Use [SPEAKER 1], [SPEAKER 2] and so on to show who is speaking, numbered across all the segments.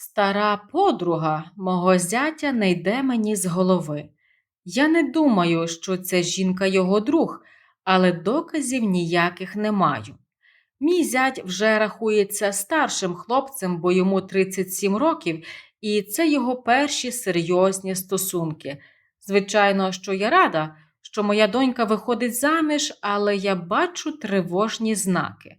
[SPEAKER 1] Стара подруга мого зятя не йде мені з голови. Я не думаю, що ця жінка його друг, але доказів ніяких не маю. Мій зять вже рахується старшим хлопцем, бо йому 37 років, і це його перші серйозні стосунки. Звичайно, що я рада, що моя донька виходить заміж, але я бачу тривожні знаки.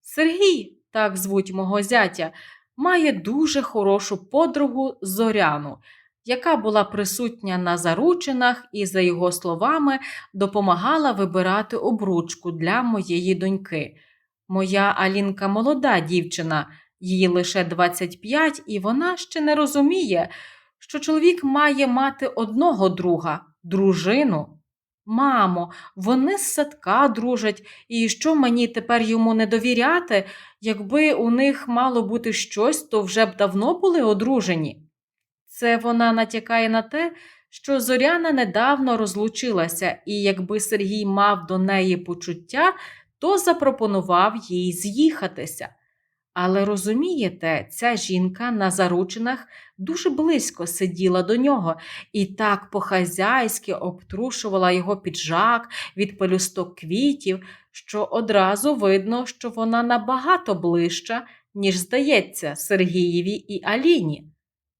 [SPEAKER 1] Сергій, так звуть мого зятя, має дуже хорошу подругу Зоряну, яка була присутня на заручинах і, за його словами, допомагала вибирати обручку для моєї доньки. Моя Алінка молода дівчина, їй лише 25, і вона ще не розуміє, що чоловік має мати одного друга, дружину. Мамо, вони з садка дружать, і що мені тепер йому не довіряти, якби у них мало бути щось, то вже б давно були одружені. Це вона натякає на те, що Зоряна недавно розлучилася, і якби Сергій мав до неї почуття, то запропонував їй з'їхатися. Але розумієте, ця жінка на заручинах дуже близько сиділа до нього і так по-хазяйськи обтрушувала його піджак від пелюсток квітів, що одразу видно, що вона набагато ближча, ніж здається, Сергієві і Аліні.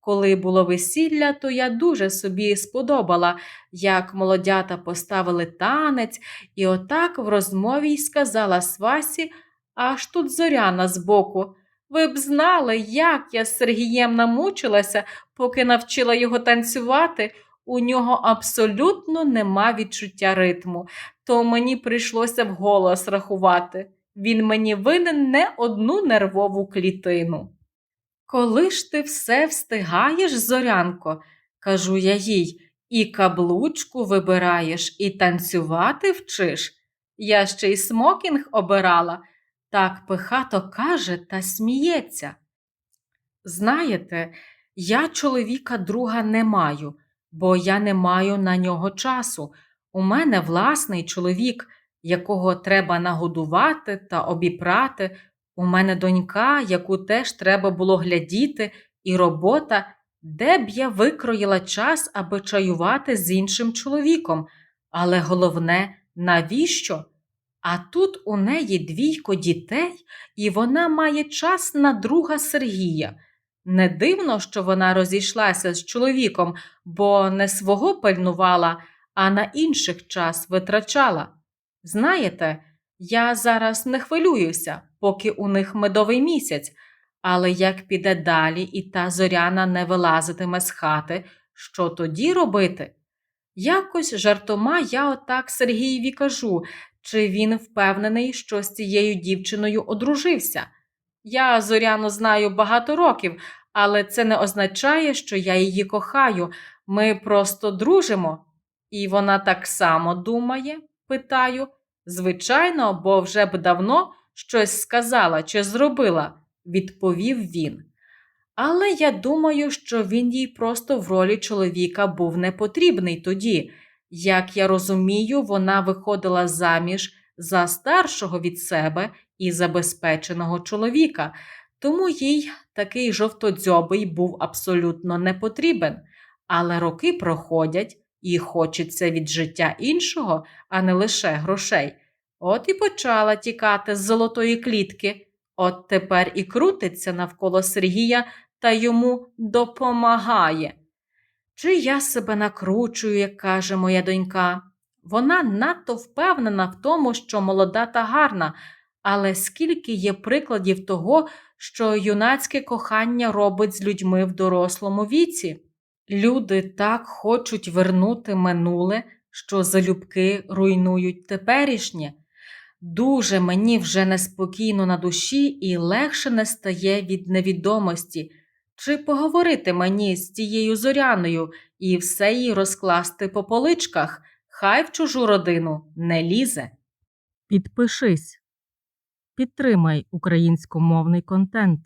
[SPEAKER 1] Коли було весілля, то я дуже собі сподобала, як молодята поставили танець, і отак в розмові й сказала свасі, аж тут зоряна збоку. Ви б знали, як я з Сергієм намучилася, поки навчила його танцювати. У нього абсолютно нема відчуття ритму, то мені прийшлося вголос рахувати. Він мені винен не одну нервову клітину. Коли ж ти все встигаєш, зорянко, кажу я їй, і каблучку вибираєш, і танцювати вчиш. Я ще й смокінг обирала, так пихато каже та сміється. Знаєте, я чоловіка друга не маю, бо я не маю на нього часу. У мене власний чоловік, якого треба нагодувати та обіпрати. У мене донька, яку теж треба було глядіти, і робота, де б я викроїла час, аби чаювати з іншим чоловіком. Але головне, навіщо? А тут у неї двійко дітей, і вона має час на друга Сергія. Не дивно, що вона розійшлася з чоловіком, бо не свого пильнувала, а на інших час витрачала. Знаєте, я зараз не хвилююся, поки у них медовий місяць, але як піде далі і та зоряна не вилазитиме з хати, що тоді робити? Якось жартома я отак Сергієві кажу, чи він впевнений, що з цією дівчиною одружився. Я зоряну знаю багато років, але це не означає, що я її кохаю. Ми просто дружимо. І вона так само думає, питаю. Звичайно, бо вже б давно щось сказала чи зробила, відповів він. Але я думаю, що він їй просто в ролі чоловіка був не потрібний тоді. Як я розумію, вона виходила заміж за старшого від себе і забезпеченого чоловіка, тому їй такий жовтодзьобий був абсолютно не потрібен. Але роки проходять і хочеться від життя іншого, а не лише грошей. От і почала тікати з золотої клітки. От тепер і крутиться навколо Сергія та йому допомагає. Чи я себе накручую, як каже моя донька. Вона надто впевнена в тому, що молода та гарна, але скільки є прикладів того, що юнацьке кохання робить з людьми в дорослому віці. Люди так хочуть вернути минуле, що залюбки руйнують теперішнє. Дуже мені вже неспокійно на душі і легше не стає від невідомості. Чи поговорити мені з тією зоряною і все їй розкласти по поличках, хай в чужу родину не лізе. Підпишись, підтримай українськомовний контент.